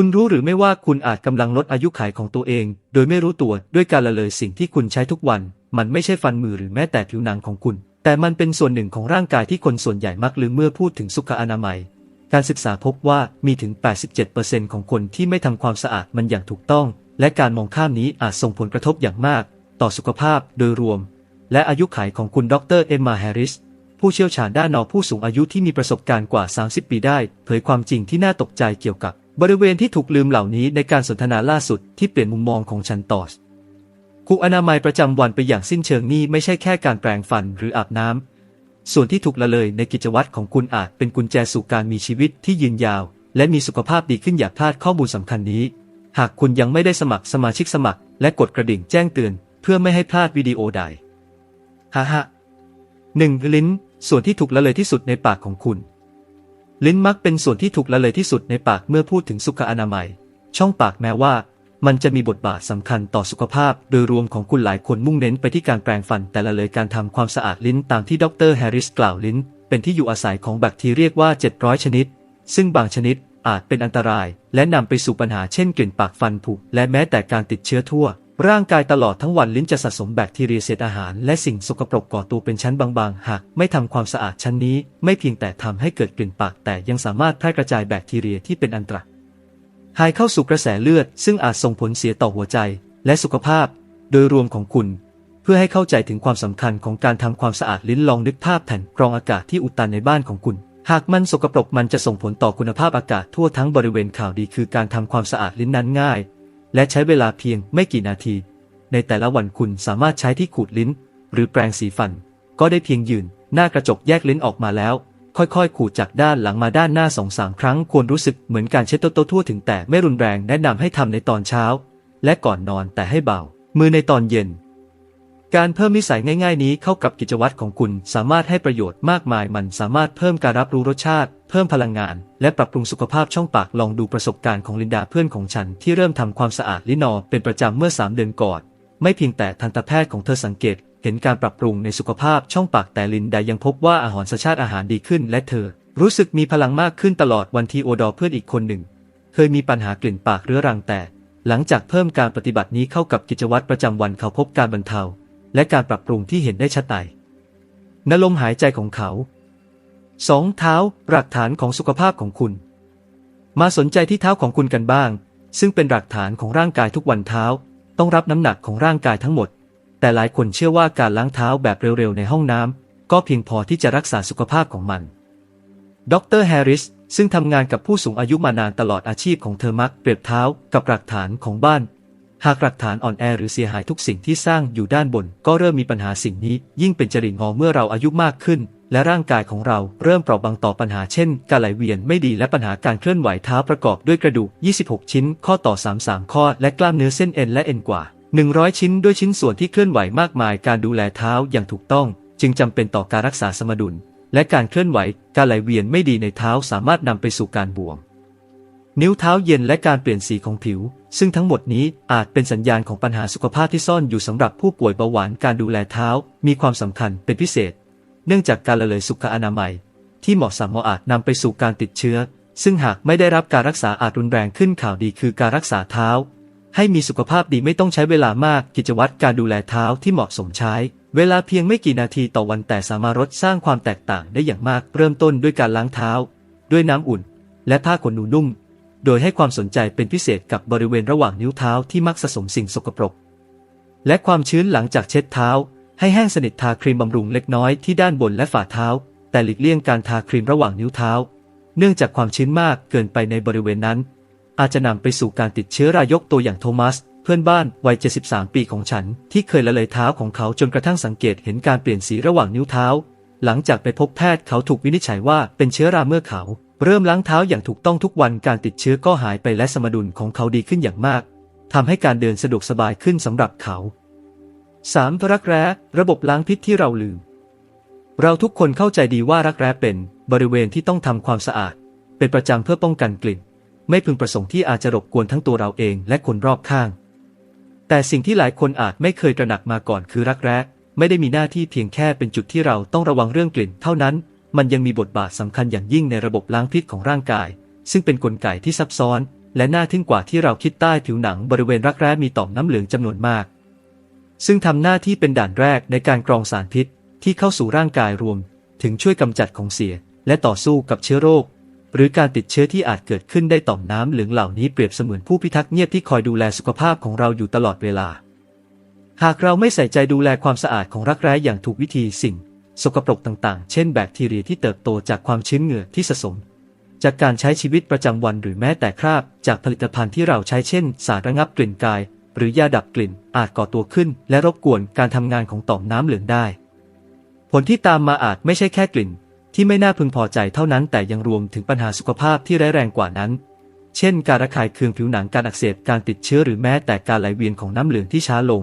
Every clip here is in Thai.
คุณรู้หรือไม่ว่าคุณอาจกำลังลดอายุขัยของตัวเอง โดยไม่รู้ตัวด้วยการละเลยสิ่งที่คุณใช้ทุกวัน มันไม่ใช่ฟันมือหรือแม้แต่ผิวหนังของคุณ แต่มันเป็นส่วนหนึ่งของร่างกายที่คนส่วนใหญ่มักลืมเมื่อพูดถึงสุขอนามัย การศึกษาพบว่ามีถึง 87%ของคนที่ไม่ทำความสะอาดมันอย่างถูกต้อง และการมองข้ามนี้อาจส่งผลกระทบอย่างมาก ต่อสุขภาพโดยรวม และอายุขัยของคุณดรเอมมาแฮร์ริสผู้เชี่ยวชาญด้านนอผู้สูงอายุที่มีประสบการณ์กว่า 30 ปีได้ เผยความจริงที่น่าตกใจเกี่ยวกับ บริเวณที่ถูกลืมเหล่านี้ในการสนทนาล่าสุดที่เปลี่ยนมุมมองของฉันต่อคุกอนามัยประจำวันไปอย่างสิ้นเชิงนี่ไม่ใช่แค่การแปรงฟันหรืออาบน้ำ ส่วนที่ถูกละเลยในกิจวัตรของคุณอาจเป็นกุญแจสู่การมีชีวิตที่ยืนยาว และมีสุขภาพดีขึ้นอย่าพลาดข้อมูลสำคัญนี้ หากคุณยังไม่ได้สมัครสมาชิกสมัคร และกดกระดิ่งแจ้งเตือน เพื่อไม่ให้พลาดวิดีโอใดฮ่าฮ่าหนึ่งลิ้น ส่วนที่ถูกละเลยที่สุดในปากของคุณ ลิ้นมักเป็นส่วนที่ถูกละเลยที่สุดในปากเมื่อพูดถึงสุขอนามัย ช่องปากแม้ว่า มันจะมีบทบาทสำคัญต่อสุขภาพ โดยรวมของคุณหลายคนมุ่งเน้นไปที่การแปรงฟัน แต่ละเลยการทำความสะอาดลิ้นตามที่ดรแฮร์ริสกล่าวลิ้น เป็นที่อยู่อาศัยของแบคทีเรียกว่า 700 ชนิด ซึ่งบางชนิดอาจเป็นอันตราย และนำไปสู่ปัญหาเช่นกลิ่นปากฟันผุและแม้แต่การติดเชื้อทั่ว ร่างกายตลอดทั้งวันลิ้นจะสะสมแบคทีเรียเศษอาหาร และสิ่งสกปรกก่อตัวเป็นชั้นบางๆ หากไม่ทำความสะอาดชั้นนี้ ไม่เพียงแต่ทำให้เกิดกลิ่นปาก แต่ยังสามารถแพร่กระจายแบคทีเรียที่เป็นอันตรายหายเข้าสู่กระแสเลือด ซึ่งอาจส่งผลเสียต่อหัวใจและสุขภาพ โดยรวมของคุณ เพื่อให้เข้าใจถึงความสำคัญของการทำความสะอาดลิ้นลองนึกภาพแผ่นกรองอากาศที่อุดตันในบ้านของคุณหากมันสกปรกมันจะส่งผลต่อคุณภาพอากาศทั่วทั้งบริเวณข่าวดีคือการทำความสะอาดลิ้นนั้นง่าย และใช้เวลาเพียงไม่กี่นาที ในแต่ละวันคุณสามารถใช้ที่ขูดลิ้น หรือแปรงสีฟัน ก็ได้เพียงยืน หน้ากระจกแยกลิ้นออกมาแล้ว ค่อยๆ ขูดจากด้านหลังมาด้านหน้าสองสามครั้งควรรู้สึกเหมือนการเช็ดโต๊ะทั่วถึงแต่ไม่รุนแรงแนะนำให้ทำในตอนเช้า และก่อนนอนแต่ให้เบา มือในตอนเย็น การเพิ่มนิสัยง่ายๆนี้เข้ากับกิจวัตรของคุณ สามารถให้ประโยชน์มากมาย มันสามารถเพิ่มการรับรู้รสชาติ เพิ่มพลังงาน และปรับปรุงสุขภาพช่องปากลองดูประสบการณ์ของลินดาเพื่อนของฉัน ที่เริ่มทำความสะอาดลิ้นอเป็นประจำเมื่อ 3 เดือนก่อน ไม่เพียงแต่ทันตแพทย์ของเธอสังเกต เห็นการปรับปรุงในสุขภาพช่องปากแต่ลินดายังพบว่าอาหารสชาติอาหารดีขึ้น และเธอ รู้สึกมีพลังมากขึ้นตลอดวันทีโอดอเพื่อนอีกคนหนึ่ง เคยมีปัญหากลิ่นปากเรื้อรังแต่ หลังจากเพิ่มการปฏิบัตินี้เข้ากับกิจวัตรประจำวันเขาพบการบรรเทา และการปรับปรุงที่เห็นได้ชัดไตนลมหายใจของเขาสองเท้าหลักฐานของสุขภาพของคุณ มาสนใจที่เท้าของคุณกันบ้าง ซึ่งเป็นหลักฐานของร่างกายทุกวันเท้า ต้องรับน้ำหนักของร่างกายทั้งหมด แต่หลายคนเชื่อว่าการล้างเท้าแบบเร็วๆ ในห้องน้ำก็เพียงพอที่จะรักษาสุขภาพของมัน ดรแฮร์ริสซึ่งทำงานกับผู้สูงอายุมานานตลอดอาชีพของเธอมักเปรียบเท้ากับหลักฐานของบ้าน หากหลักฐานอ่อนแอหรือเสียหายทุกสิ่งที่สร้างอยู่ด้านบน ก็เริ่มมีปัญหาสิ่งนี้ ยิ่งเป็นจริตงอเมื่อเราอายุมากขึ้น และร่างกายของเราเริ่มเปราะบางต่อปัญหาเช่น การไหลเวียนไม่ดีและปัญหาการเคลื่อนไหวเท้าประกอบด้วยกระดูก 26 ชิ้น ข้อต่อ 33 ข้อ และกล้ามเนื้อเส้นเอ็นและเอ็นกว่า 100 ชิ้นด้วยชิ้นส่วนที่เคลื่อนไหวมากมาย การดูแลเท้าอย่างถูกต้อง จึงจำเป็นต่อการรักษาสมดุล และการเคลื่อนไหว การไหลเวียนไม่ดีในเท้าสามารถนำไปสู่การบวม นิ้วเท้าเย็นและการเปลี่ยนสีของผิว ซึ่งทั้งหมดนี้อาจเป็นสัญญาณของปัญหาสุขภาพที่ซ่อนอยู่สำหรับผู้ป่วยเบาหวานการดูแลเท้า มีความสำคัญเป็นพิเศษ เนื่องจากการละเลยสุขอนามัย ที่เหมาะสมอาจนำไปสู่การติดเชื้อ ซึ่งหากไม่ได้รับการรักษาอาจรุนแรงขึ้นข่าวดีคือการรักษาเท้า ให้มีสุขภาพดีไม่ต้องใช้เวลามากกิจวัตรการดูแลเท้าที่เหมาะสมใช้ เวลาเพียงไม่กี่นาทีต่อวันแต่สามารถลดสร้างความแตกต่างได้อย่างมากเริ่มต้นด้วยการล้างเท้า ด้วยน้ำอุ่น และผ้าขนหนูนุ่ม โดยให้ความสนใจเป็นพิเศษกับบริเวณระหว่างนิ้วเท้าที่มักสะสมสิ่งสกปรก และความชื้นหลังจากเช็ดเท้า ให้แห้งสนิททาครีมบำรุงเล็กน้อยที่ด้านบนและฝ่าเท้า แต่หลีกเลี่ยงการทาครีมระหว่างนิ้วเท้า เนื่องจากความชื้นมากเกินไปในบริเวณนั้น อาจจะนำไปสู่การติดเชื้อรายกตัวอย่างโทมัสเพื่อนบ้านวัย 73 ปีของฉัน ที่เคยละเลยเท้าของเขาจนกระทั่งสังเกตเห็นการเปลี่ยนสีระหว่างนิ้วเท้า หลังจากไปพบแพทย์เขาถูกวินิจฉัยว่าเป็นเชื้อราเมื่อเขา เริ่มล้างเท้าอย่างถูกต้องทุกวันการติดเชื้อก็หายไปและสมดุลของเขาดีขึ้นอย่างมากทำให้การเดินสะดวกสบายขึ้นสำหรับเขา 3. รักแร้ระบบล้างพิษที่เราลืม เราทุกคนเข้าใจดีว่ารักแร้เป็นบริเวณที่ต้องทำความสะอาด เป็นประจำเพื่อป้องกันกลิ่น ไม่พึงประสงค์ที่อาจจะรบกวนทั้งตัวเราเองและคนรอบข้าง แต่สิ่งที่หลายคนอาจไม่เคยตระหนักมาก่อนคือรักแร้ไม่ได้มีหน้าที่เพียงแค่เป็นจุดที่เราต้องระวังเรื่องกลิ่นเท่านั้น มันยังมีบทบาทสำคัญอย่างยิ่งในระบบล้างพิษของร่างกาย ซึ่งเป็นนกลไกที่ซับซ้อน และน่าทึ่งกว่าที่เราคิดใต้ผิวหนังบริเวณรักแร้มีต่อมน้ำเหลืองจำนวนมาก ซึ่งทำหน้าที่เป็นด่านแรกในการกรองสารพิษที่เข้าสู่ร่างกายรวม ถึงช่วยกำจัดของเสีย และต่อสู้กับเชื้อโรค หรือการติดเชื้อที่อาจเกิดขึ้นได้ต่อมน้ำเหลืองเหล่านี้เปรียบเสมือนผู้พิทักษ์เงียบที่คอยดูแลสุขภาพของเราอยู่ตลอดเวลา หากเราไม่ใส่ใจดูแลความสะอาดของรักแร้อย่างถูกวิธีสิ่ง สกปรกต่างๆ เช่นแบคทีเรียที่เติบโตจากความชื้นเหงื่อที่สะสม จากการใช้ชีวิตประจำวันหรือแม้แต่คราบ จากผลิตภัณฑ์ที่เราใช้เช่น สารระงับกลิ่นกาย หรือยาดับกลิ่น อาจก่อตัวขึ้น และรบกวนการทำงานของต่อมน้ำเหลืองได้ ผลที่ตามมาอาจไม่ใช่แค่กลิ่น ที่ไม่น่าพึงพอใจเท่านั้นแต่ยังรวมถึงปัญหาสุขภาพที่ร้ายแรงกว่านั้น เช่น การระคายเคืองผิวหนังการอักเสบการติดเชื้อหรือแม้แต่การไหลเวียนของน้ำเหลืองที่ช้าลง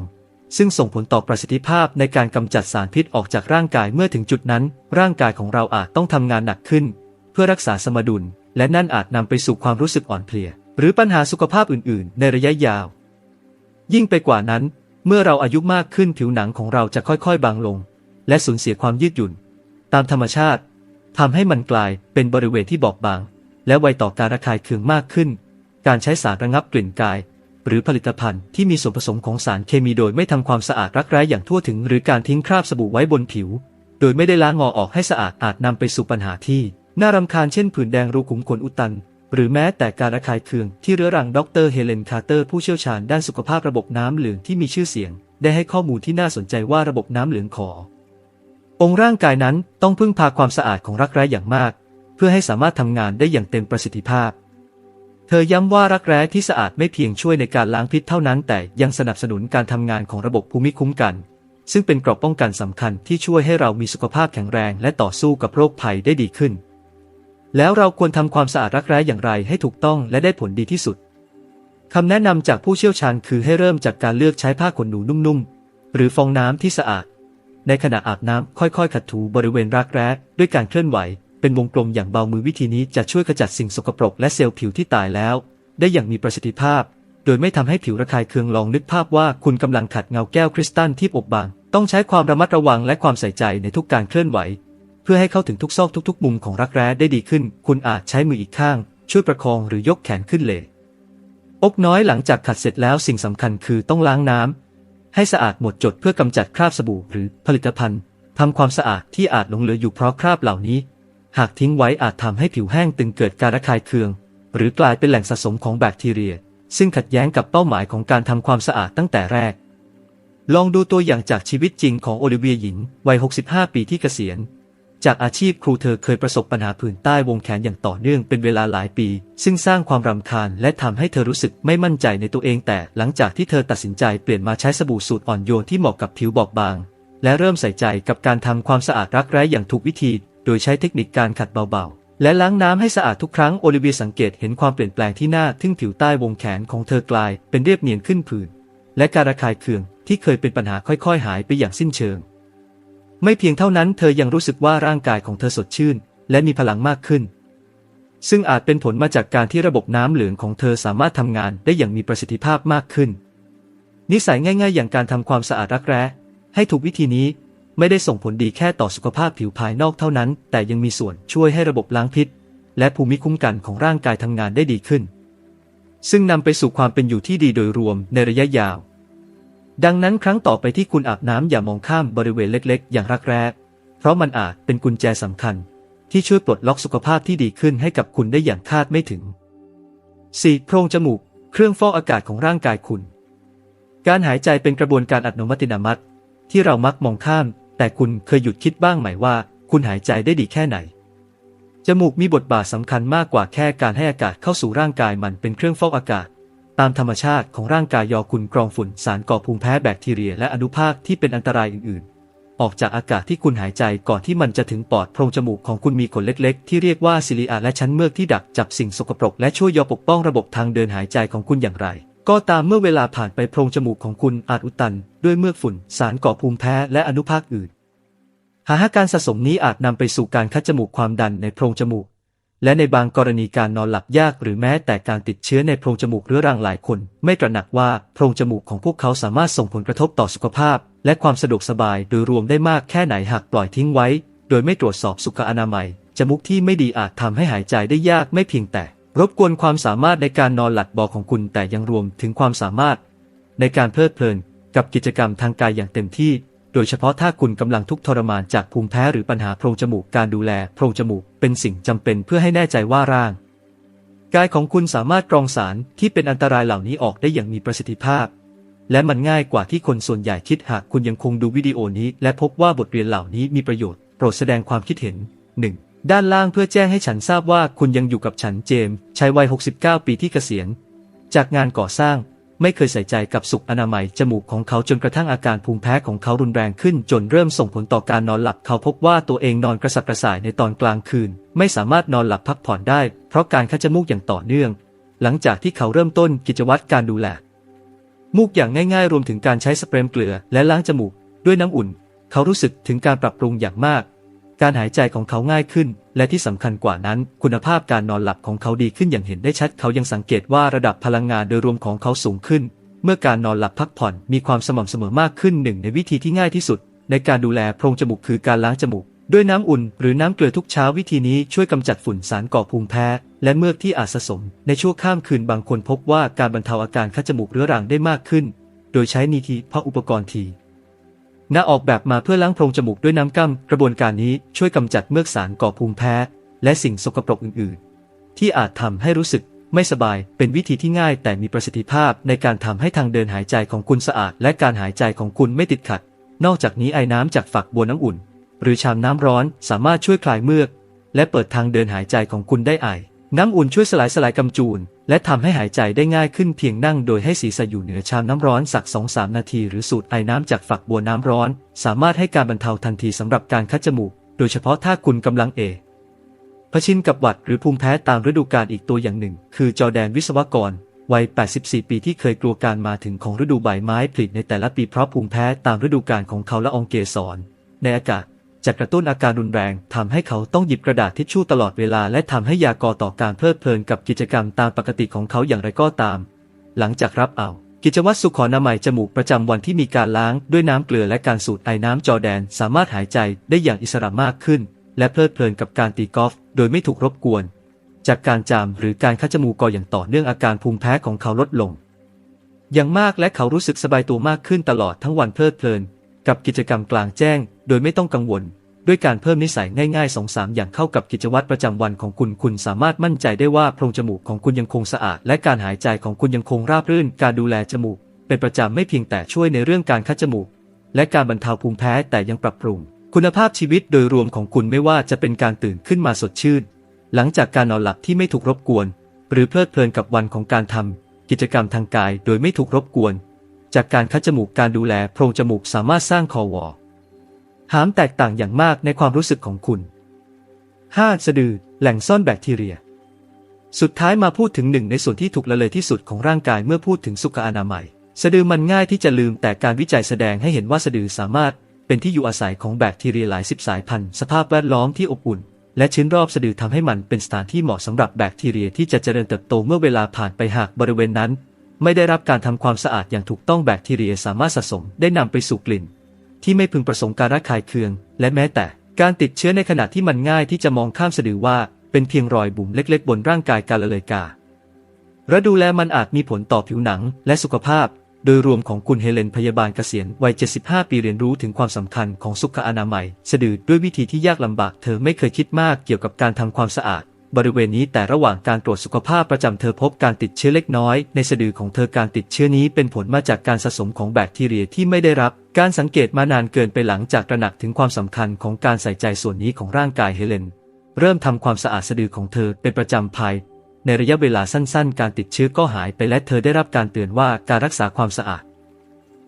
ซึ่งส่งผลต่อประสิทธิภาพในการกำจัดสารพิษออกจากร่างกายเมื่อถึงจุดนั้น ร่างกายของเราอาจต้องทำงานหนักขึ้น เพื่อรักษาสมดุล และนั่นอาจนำไปสู่ความรู้สึกอ่อนเพลีย หรือปัญหาสุขภาพอื่น ๆ ในระยะยาว ยิ่งไปกว่านั้น เมื่อเราอายุมากขึ้นผิวหนังของเราจะค่อยๆ บางลง และสูญเสียความยืดหยุ่น ตามธรรมชาติทำให้มันกลายเป็นบริเวณที่บอบบาง และไวต่อการระคายเคืองมากขึ้น การใช้สารระงับกลิ่นกาย หรือผลิตภัณฑ์ที่มีส่วนผสมของสารเคมีโดยไม่ทำความสะอาดรักแร้อย่างทั่วถึง หรือการทิ้งคราบสบู่ไว้บนผิว โดยไม่ได้ล้างงอออกให้สะอาดอาจนำไปสู่ปัญหาที่ น่ารำคาญเช่นผื่นแดงรูขุมขนอุดตัน หรือแม้แต่การระคายเคืองที่เรื้อรังดรเฮเลนคาร์เตอร์ผู้เชี่ยวชาญด้านสุขภาพระบบน้ำเหลืองที่มีชื่อเสียง ได้ให้ข้อมูลที่น่าสนใจว่าระบบน้ำเหลืองขอ องค์ร่างกายนั้นต้องพึ่งพาความสะอาดของรักแร้อย่างมาก เพื่อให้สามารถทำงานได้อย่างเต็มประสิทธิภาพ เธอย้ำว่ารักแร้ที่สะอาดไม่เพียงช่วยในการล้างพิษเท่านั้น แต่ยังสนับสนุนการทำงานของระบบภูมิคุ้มกัน ซึ่งเป็นเกราะป้องกันสำคัญที่ช่วยให้เรามีสุขภาพแข็งแรงและต่อสู้กับโรคภัยได้ดีขึ้น แล้วเราควรทำความสะอาดรักแร้อย่างไรให้ถูกต้องและได้ผลดีที่สุดคำแนะนำจากผู้เชี่ยวชาญคือให้เริ่มจากการเลือกใช้ผ้าขนหนูนุ่มๆ หรือฟองน้ำที่สะอาด ในขณะอาบน้ำค่อยๆ ขัดถูบริเวณรักแร้ด้วยการเคลื่อนไหว เป็นวงกลมอย่างเบามือวิธีนี้จะช่วยขจัดสิ่งสกปรกและเซลล์ผิวที่ตายแล้ว ได้อย่างมีประสิทธิภาพ โดยไม่ทำให้ผิวระคายเคืองลองนึกภาพว่าคุณกำลังขัดเงาแก้วคริสตัลที่อบบางต้องใช้ความระมัดระวังและความใส่ใจในทุกการเคลื่อนไหว เพื่อให้เข้าถึงทุกซอกทุก ๆ มุมของรักแร้ได้ดีขึ้น คุณอาจใช้มืออีกข้าง ช่วยประคองหรือยกแขนขึ้นเลยอกน้อยหลังจากขัดเสร็จแล้วสิ่งสำคัญคือต้องล้างน้ำให้สะอาดหมดจดเพื่อกำจัดคราบสบู่หรือผลิตภัณฑ์ทำความสะอาดที่อาจหลงเหลืออยู่เพราะคราบเหล่านี้ หากทิ้งไว้อาจทำให้ผิวแห้งตึงเกิดการระคายเคือง หรือกลายเป็นแหล่งสะสมของแบคทีเรีย ซึ่งขัดแย้งกับเป้าหมายของการทำความสะอาดตั้งแต่แรก ลองดูตัวอย่างจากชีวิตจริงของโอลิเวียหญิง วัย 65 ปีที่เกษียณ จากอาชีพครูเธอเคยประสบปัญหาผื่นใต้วงแขนอย่างต่อเนื่องเป็นเวลาหลายปี ซึ่งสร้างความรำคาญและทำให้เธอรู้สึกไม่มั่นใจในตัวเองแต่หลังจากที่เธอตัดสินใจเปลี่ยนมาใช้สบู่สูตรอ่อนโยนที่เหมาะกับผิวบอบบาง และเริ่มใส่ใจกับการทำความสะอาดรักแร้อย่างถูกวิธี โดยใช้เทคนิคการขัดเบาๆ และล้างน้ำให้สะอาดทุกครั้งโอลิเวียสังเกตเห็นความเปลี่ยนแปลงที่หน้าทึ่งผิวใต้วงแขนของเธอกลายเป็นเรียบเนียนขึ้นผื่นและการระคายเคืองที่เคยเป็นปัญหาค่อยๆ หายไปอย่างสิ้นเชิง ไม่เพียงเท่านั้นเธอยังรู้สึกว่าร่างกายของเธอสดชื่น และมีพลังมากขึ้น ซึ่งอาจเป็นผลมาจากการที่ระบบน้ำเหลืองของเธอสามารถทำงานได้อย่างมีประสิทธิภาพมากขึ้น นิสัยง่าย ๆ อย่างการทำความสะอาดรักแร้ให้ถูกวิธีนี้ ไม่ได้ส่งผลดีแค่ต่อสุขภาพผิวภายนอกเท่านั้น แต่ยังมีส่วนช่วยให้ระบบล้างพิษ และภูมิคุ้มกันของร่างกายทำงานได้ดีขึ้น ซึ่งนำไปสู่ความเป็นอยู่ที่ดีโดยรวมในระยะยาว ดังนั้นครั้งต่อไปที่คุณอาบน้ำอย่ามองข้ามบริเวณเล็ก ๆ อย่างรักแร้เพราะมันอาจเป็นกุญแจสำคัญ ที่ช่วยปลดล็อกสุขภาพที่ดีขึ้นให้กับคุณได้อย่างคาดไม่ถึง 4. โพรงจมูก เครื่องฟอกอากาศของร่างกายคุณ การหายใจเป็นกระบวนการอัตโนมัตินามัติ ที่เรามักมองข้าม แต่คุณเคยหยุดคิดบ้างไหมว่า คุณหายใจได้ดีแค่ไหน จมูกมีบทบาทสำคัญมากกว่าแค่การให้อากาศเข้าสู่ร่างกายมันเป็นเครื่องฟอกอากาศ ตามธรรมชาติของร่างกายยอคุณกรองฝุ่นสารก่อภูมิแพ้แบคทีเรีย และอนุภาคที่เป็นอันตรายอื่นๆ ออกจากอากาศที่คุณหายใจก่อนที่มันจะถึงปอดโพรงจมูกของคุณมีขนเล็กๆ ที่เรียกว่าซิลิอาและชั้นเมือกที่ดักจับสิ่งสกปรกและช่วยยอปกป้องระบบทางเดินหายใจของคุณอย่างไร ก็ตามเมื่อเวลาผ่านไปโพรงจมูกของคุณอาจอุดตัน ด้วยเมือกฝุ่น สารก่อภูมิแพ้และอนุภาคอื่น หากการสะสมนี้อาจนำไปสู่การคัดจมูกความดันในโพรงจมูก และในบางกรณีการนอนหลับยากหรือแม้แต่การติดเชื้อในโพรงจมูกเรื้อรังหลายคน ไม่ตระหนักว่าโพรงจมูกของพวกเขาสามารถส่งผลกระทบต่อสุขภาพ และความสะดวกสบายโดยรวมได้มากแค่ไหนหากปล่อยทิ้งไว้ โดยไม่ตรวจสอบสุขอนามัย จมูกที่ไม่ดีอาจทำให้หายใจได้ยากไม่เพียงแต่ รบกวนความสามารถในการนอนหลับบอกของคุณแต่ยังรวมถึงความสามารถ ในการเพลิดเพลินกับกิจกรรมทางกายอย่างเต็มที่ โดยเฉพาะถ้าคุณกำลังทุกข์ทรมานจากภูมิแพ้หรือปัญหาโพรงจมูกการดูแลโพรงจมูกเป็นสิ่งจำเป็นเพื่อให้แน่ใจว่าร่าง กายของคุณสามารถกรองสารที่เป็นอันตรายเหล่านี้ออกได้อย่างมีประสิทธิภาพ และมันง่ายกว่าที่คนส่วนใหญ่คิดหากคุณยังคงดูวิดีโอนี้ และพบว่าบทเรียนเหล่านี้มีประโยชน์ โปรดแสดงความคิดเห็น 1. ด้านล่างเพื่อแจ้งให้ฉันทราบว่าคุณยังอยู่กับฉันเจมส์ชายวัย 69 ปีที่เกษียณ จากงานก่อสร้างไม่เคยใส่ใจกับสุขอนามัยจมูกของเขาจนกระทั่งอาการภูมิแพ้ของเขารุนแรงขึ้น จนเริ่มส่งผลต่อการนอนหลับเขาพบว่าตัวเองนอนกระสับกระส่ายในตอนกลางคืน ไม่สามารถนอนหลับพักผ่อนได้ เพราะการคัดจมูกอย่างต่อเนื่อง หลังจากที่เขาเริ่มต้นกิจวัตรการดูแลมูกอย่างง่ายๆ รวมถึงการใช้สเปรย์เกลือและล้างจมูกด้วยน้ำอุ่น เขารู้สึกถึงการปรับปรุงอย่างมาก การหายใจของเขาง่ายขึ้น และที่สำคัญกว่านั้น คุณภาพการนอนหลับของเขาดีขึ้นอย่างเห็นได้ชัด เขายังสังเกตว่าระดับพลังงานโดยรวมของเขาสูงขึ้น เมื่อการนอนหลับพักผ่อนมีความสม่ำเสมอมากขึ้นหนึ่งในวิธีที่ง่ายที่สุด ในการดูแลโพรงจมูกคือการล้างจมูก ด้วยน้ำอุ่น หรือน้ำเกลือทุกเช้าวิธีนี้ช่วยกำจัดฝุ่นสารก่อภูมิแพ้ และเมือกที่อาจสะสม ในช่วงข้ามคืนบางคนพบว่าการบรรเทาอาการคัดจมูกเรื้อรังได้มากขึ้น โดยใช้นีทีเพราะอุปกรณ์ที ณออกแบบมาเพื่อล้างโพรงจมูกด้วยน้ำก้ำกระบวนการนี้ช่วยกำจัดเมือกสารก่อภูมิแพ้ และสิ่งสกปรกอื่น ๆ ที่อาจทำให้รู้สึกไม่สบายเป็นวิธีที่ง่ายแต่มีประสิทธิภาพในการทำให้ทางเดินหายใจของคุณสะอาด และการหายใจของคุณไม่ติดขัด นอกจากนี้ไอ้น้ำจากฝักบัวน้ำอุ่น หรือชามน้ำร้อนสามารถช่วยคลายเมือก และเปิดทางเดินหายใจของคุณได้ไอ น้ำอุ่นช่วยสลายสลายกำจูน และทำให้หายใจได้ง่ายขึ้นเพียงนั่งโดยให้ศีรษะอยู่เหนือชามน้ำร้อนสัก 2-3 นาที หรือสูดไอน้ำจากฝักบัวน้ำร้อน สามารถให้การบรรเทาทันทีสำหรับการคัดจมูก โดยเฉพาะถ้าคุณกำลังเอเผชิญกับหวัดหรือภูมิแพ้ตามฤดูกาลอีกตัวอย่างหนึ่ง คือจอแดนวิศวกรวัย 84 ปีที่เคยกลัวการมาถึงของฤดูใบไม้ผลิในแต่ละปีเพราะภูมิแพ้ตามฤดูกาลของเขาและองเกสรในอากาศ จะกระตุ้นอาการรุนแรงทำให้เขาต้องหยิบกระดาษทิชชู่ตลอดเวลา และทำให้ยากอต่อการเพลิดเพลินกับกิจกรรมตามปกติของเขาอย่างไรก็ตาม หลังจากรับเอากิจวัตรสุขอนามัยจมูกประจำวันที่มีการล้างด้วยน้ำเกลือและการสูดไอน้ำจอแดนสามารถหายใจได้อย่างอิสระมากขึ้น และเพลิดเพลินกับการตีกอล์ฟโดยไม่ถูกรบกวน จากการจามหรือการคัดจมูกก่ออย่างต่อเนื่องอาการภูมิแพ้ของเขาลดลง อย่างมากและเขารู้สึกสบายตัวมากขึ้นตลอดทั้งวันเพลิดเพลิน กับกิจกรรมกลางแจ้ง โดยไม่ต้องกังวล ด้วยการเพิ่มนิสัยง่ายๆสองสามอย่างเข้ากับกิจวัตรประจำวันของคุณ คุณสามารถมั่นใจได้ว่าโพรงจมูกของคุณยังคงสะอาด และการหายใจของคุณยังคงราบรื่น การดูแลจมูก เป็นประจำไม่เพียงแต่ช่วยในเรื่องการคัดจมูก และการบรรเทาภูมิแพ้แต่ยังปรับปรุง คุณภาพชีวิตโดยรวมของคุณไม่ว่าจะเป็นการตื่นขึ้นมาสดชื่น หลังจากการนอนหลับที่ไม่ถูกรบกวน หรือเพลิดเพลินกับวันของการทำกิจกรรมทางกายโดยไม่ถูกรบกวน จากการคัดจมูกการดูแลโพรงจมูกสามารถสร้างคอวอหามแตกต่างอย่างมากในความรู้สึกของคุณ 5. สะดือ แหล่งซ่อนแบคทีเรีย สุดท้ายมาพูดถึงหนึ่งในส่วนที่ถูกละเลยที่สุดของร่างกายเมื่อพูดถึงสุขอนามัย สะดือมันง่ายที่จะลืมแต่การวิจัยแสดงให้เห็นว่าสะดือสามารถเป็นที่อยู่อาศัยของแบคทีเรียหลายสิบสายพันธุ์สภาพแวดล้อมที่อบอุ่น และชื้นรอบสะดือทำให้มันเป็นสถานที่เหมาะสำหรับแบคทีเรียที่จะเจริญเติบโตเมื่อเวลาผ่านไปหากบริเวณนั้น ไม่ได้รับการทำความสะอาดอย่างถูกต้องแบคทีเรียสามารถสะสมได้นำไปสู่กลิ่น ที่ไม่พึงประสงค์การระคายเคือง และแม้แต่การติดเชื้อในขณะที่มันง่ายที่จะมองข้ามสะดือว่าเป็นเพียงรอยบุ๋มเล็กๆ บนร่างกายการละเลยกาและดูแลมันอาจมีผลต่อผิวหนังและสุขภาพ โดยรวมของคุณเฮเลนพยาบาลเกษียณวัย 75 ปีเรียนรู้ถึงความสำคัญของสุขอนามัย สะดือด้วยวิธีที่ยากลำบากเธอไม่เคยคิดมากเกี่ยวกับการทำความสะอาด บริเวณนี้แต่ระหว่างการตรวจสุขภาพประจำเธอพบการติดเชื้อเล็กน้อยในสะดือของเธอการติดเชื้อนี้เป็นผลมาจากการสะสมของแบคทีเรียที่ไม่ได้รับ การสังเกตมานานเกินไปหลังจากตระหนักถึงความสำคัญของการใส่ใจส่วนนี้ของร่างกายเฮเลน เริ่มทำความสะอาดสะดือของเธอเป็นประจำภายในระยะเวลาสั้น ๆ การติดเชื้อก็หายไปและเธอได้รับการเตือนว่าการรักษาความสะอาด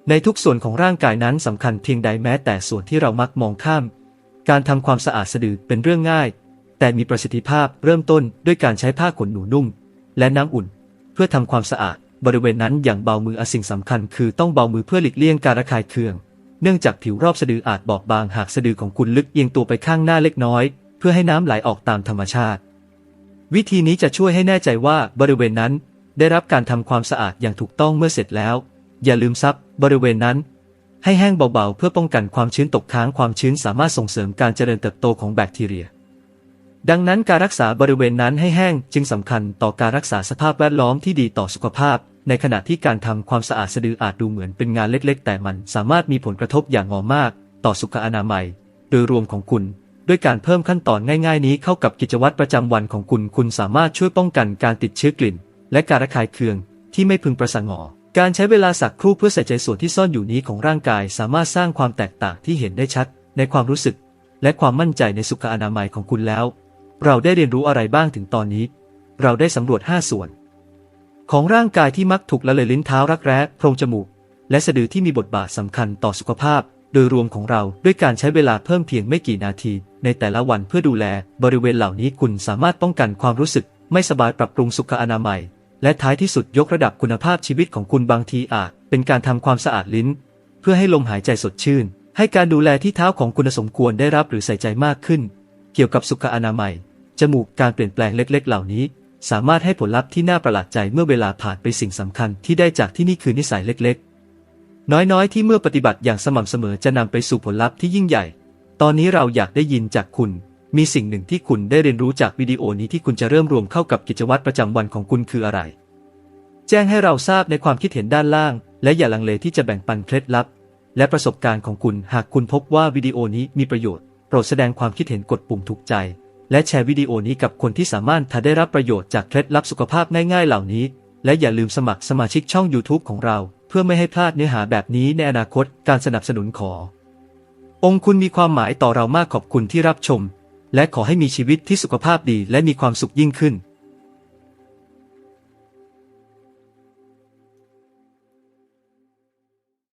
ในทุกส่วนของร่างกายนั้นสำคัญเพียงใดแม้แต่ส่วนที่เรามักมองข้าม การทำความสะอาดสะดือเป็นเรื่องง่าย แต่มีประสิทธิภาพเริ่มต้นด้วยการใช้ผ้าขนหนูนุ่ม และน้ำอุ่น เพื่อทำความสะอาดบริเวณนั้นอย่างเบามืออสิ่งสำคัญคือต้องเบามือเพื่อหลีกเลี่ยงการระคายเคือง เนื่องจากผิวรอบสะดืออาจบอบบางหากสะดือของคุณลึกเอียงตัวไปข้างหน้าเล็กน้อย เพื่อให้น้ำไหลออกตามธรรมชาติ วิธีนี้จะช่วยให้แน่ใจว่าบริเวณนั้น ได้รับการทำความสะอาดอย่างถูกต้องเมื่อเสร็จแล้ว อย่าลืมซับบริเวณนั้น ให้แห้งเบาๆ เพื่อป้องกันความชื้นตกค้างความชื้นสามารถส่งเสริมการเจริญเติบโตของแบคทีเรีย ดังนั้นการรักษาบริเวณนั้นให้แห้งจึงสำคัญต่อการรักษาสภาพแวดล้อมที่ดีต่อสุขภาพ ในขณะที่การทำความสะอาดสะดืออาจดูเหมือนเป็นงานเล็ก ๆ แต่มันสามารถมีผลกระทบอย่างงอมาก ต่อสุขอนามัย โดยรวมของคุณ ด้วยการเพิ่มขั้นตอนง่ายๆ นี้เข้ากับกิจวัตรประจำวันของคุณ คุณสามารถช่วยป้องกันการติดเชื้อกลิ่น และการระคายเคืองที่ไม่พึงประสงค์การใช้เวลาสักครู่เพื่อใส่ใจส่วนที่ซ่อนอยู่นี้ของร่างกาย สามารถสร้างความแตกต่างที่เห็นได้ชัด ในความรู้สึก และความมั่นใจในสุขอนามัยของคุณแล้ว เราได้เรียนรู้อะไรบ้างถึงตอนนี้ เราได้สำรวจ 5 ส่วน ของร่างกายที่มักถูกละเลยลิ้นเท้ารักแร้โพรงจมูก และสะดือที่มีบทบาทสำคัญต่อสุขภาพ โดยรวมของเราด้วยการใช้เวลาเพิ่มเพียงไม่กี่นาที ในแต่ละวันเพื่อดูแล บริเวณเหล่านี้คุณสามารถป้องกันความรู้สึก ไม่สบายปรับปรุงสุขอนามัย และท้ายที่สุดยกระดับคุณภาพชีวิตของคุณบางทีอาจ เป็นการทำความสะอาดลิ้น เพื่อให้ลมหายใจสดชื่น ให้การดูแลที่เท้าของคุณสมควรได้รับหรือใส่ใจมากขึ้น เกี่ยวกับสุขอนามัย จมูกการเปลี่ยนแปลงเล็ก ๆ เหล่านี้ สามารถให้ผลลัพธ์ที่น่าประหลาดใจเมื่อเวลาผ่านไปสิ่งสำคัญที่ได้จากที่นี่คือนิสัยเล็ก ๆ น้อยๆ ที่เมื่อปฏิบัติอย่างสม่ำเสมอจะนำไปสู่ผลลัพธ์ที่ยิ่งใหญ่ ตอนนี้เราอยากได้ยินจากคุณ มีสิ่งหนึ่งที่คุณได้เรียนรู้จากวิดีโอนี้ที่คุณจะเริ่มรวมเข้ากับกิจวัตรประจำวันของคุณคืออะไร แจ้งให้เราทราบในความคิดเห็นด้านล่าง และอย่าลังเลที่จะแบ่งปันเคล็ดลับ และประสบการณ์ของคุณหากคุณพบว่าวิดีโอนี้มีประโยชน์โปรดแสดงความคิดเห็นกดปุ่มถูกใจ และแชร์วิดีโอนี้กับคนที่สามารถทาได้รับประโยชน์จากเคล็ดลับสุขภาพง่ายๆเหล่านี้ และอย่าลืมสมัครสมาชิกช่อง YouTube ของเรา เพื่อไม่ให้พลาดเนื้อหาแบบนี้ในอนาคตการสนับสนุนขอ องค์คุณมีความหมายต่อเรามากขอบคุณที่รับชม และขอให้มีชีวิตที่สุขภาพดีและมีความสุขยิ่งขึ้น